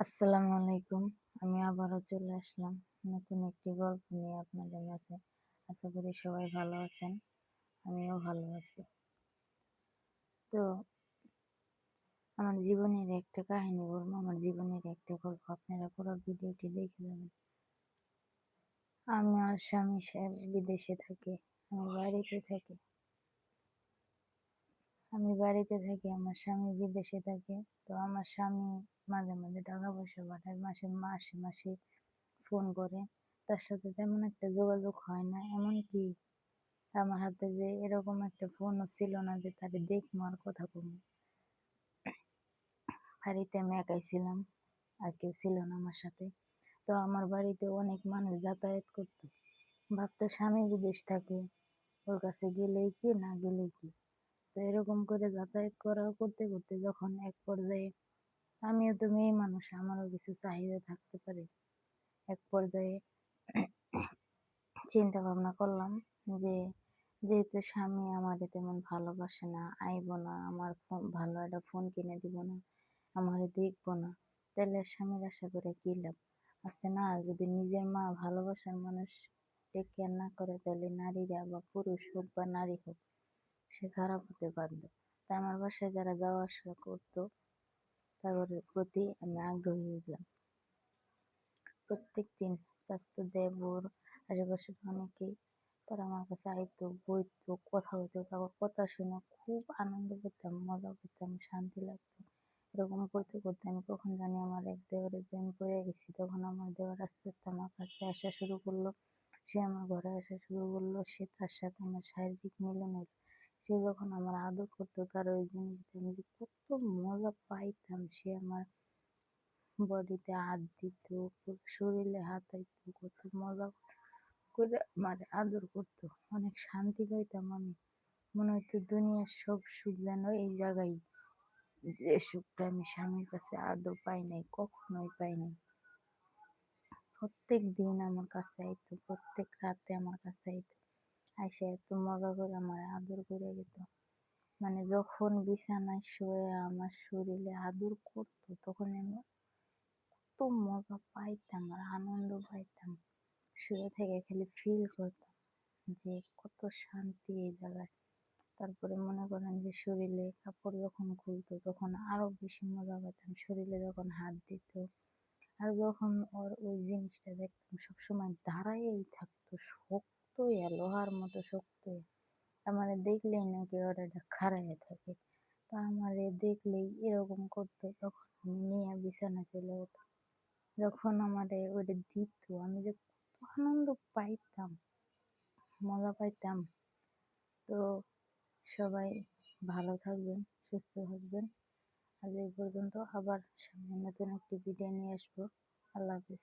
আসসালামু আলাইকুম। আমি আবারও চলে আসলাম নতুন একটি গল্প নিয়ে আপনাদের মাঝে। আশা করি সবাই ভালো আছেন, আমিও ভালো আছি। তো, আমার জীবনের একটা কাহিনী বলব, আমার জীবনের একটা গল্প। আপনারা পুরো ভিডিওটি দেখে যাবেন। আমার স্বামী সাহেব বিদেশে থাকে, আমি বাড়িতে থাকি। আমি বাড়িতে থাকি, আমার স্বামী বিদেশে থাকে, তো আমার স্বামী মাঝে মাঝে টাকা পয়সা পাঠায়, মাসে মাসে মাসে ফোন করে। তার সাথে তেমন একটা যোগাযোগ হয় না, এমনকি আমার হাতে যে এরকম একটা ফোনও ছিল না যে তারে দেখব আর কথা কমু বাড়িতে আমি একাই ছিলাম, আর কেউ ছিল না আমার সাথে। তো আমার বাড়িতে অনেক মানুষ যাতায়াত করতো। ভাবতো স্বামী বিদেশ থাকে, ওর কাছে গেলেই কি, না গেলেই কি। তো এরকম করে যাতায়াত করা, করতে করতে যখন এক পর্যায়ে আমিও তো মেয়ে মানুষ, আমারও কিছু চাহিদা থাকতে পারে। এক পর্যায়ে চিন্তা ভাবনা করলাম যে, যেহেতু স্বামী আমারে তেমন ভালোবাসে না, আইব না, আমার ফোন, ভালো একটা ফোন কিনে দিব না, আমারে দেখব না, তাহলে স্বামীর আশা করে কি লাভ? আছে না, যদি নিজের মা ভালোবাসার মানুষ টেক কেয়ার না করে, তাহলে নারীরা বা পুরুষ হোক বা নারী হোক সে খারাপ হতে বাধ্য তাই আমার বাসায় যারা যাওয়া আসা করতো, তাদের প্রতি আমি আগ্রহী হইলাম। প্রত্যেক দিন স্বাস্থ্য দেবর, আশেপাশের অনেকেই, তারা আমার কাছে আইতো, বইতো, কথা হইতো, তারপর কথা শুনে খুব আনন্দ পেতাম, মজা পেতাম, শান্তি লাগতো। এরকম করতে করতে আমি কখন জানি আমার এক দেওয়ারের প্রেম পড়ে গেছি, তখন আমার দেওয়ার আস্তে আস্তে আমার কাছে আসা শুরু করল, সে আমার ঘরে আসা শুরু করল, সে তার সাথে আমার শারীরিক মিলন হলো সে যখন আমার আদর করতো, তার ওই জিনিসটা আমি যে কত মজা পাইতাম। সে আমার বডিতে হাত দিত শরীরে হাতাইতো কত মজা করে মানে আদর করতো। অনেক শান্তি পাইতাম আমি। মনে হতো দুনিয়ার সব সুখ যেন এই জায়গায় যে সুখটা আমি স্বামীর কাছে আদৌ পাই নাই, কখনোই পাই নাই। প্রত্যেক দিন আমার কাছে আইতো, প্রত্যেক রাতে আমার কাছে আইতো। আইসা এত মজা করে আমার আদর করে যেত মানে যখন বিছানায় শুয়ে আমার শরীরে আদর করতো তখন আমি কত মজা পাইতাম আর আনন্দ পাইতাম। শুয়ে থেকে খালি ফিল করতাম যে কত শান্তি এই জায়গায়। তারপরে মনে করেন যে শরীরে কাপড় যখন খুলতো, তখন আরও বেশি মজা পেতাম শরীরে যখন হাত দিত, আর যখন ওর ওই জিনিসটা দেখতাম, সবসময় দাঁড়াইয়েই থাকতো, শক্ত লোহার মতো শক্ত আমার দেখলেই নাকি ওরা খাড়াইয়া থাকে। তা আমার দেখলেই এরকম করতো তখন আমি নিয়ে বিছানা চলে যেতাম। যখন আমারে ওটা দিত, আমি যে কত আনন্দ পাইতাম, মজা পাইতাম। তো সবাই ভালো থাকবেন, সুস্থ থাকবেন। আজ এই পর্যন্ত আবার সামনে নতুন একটি ভিডিও নিয়ে আসব। আল্লাহ হাফিজ।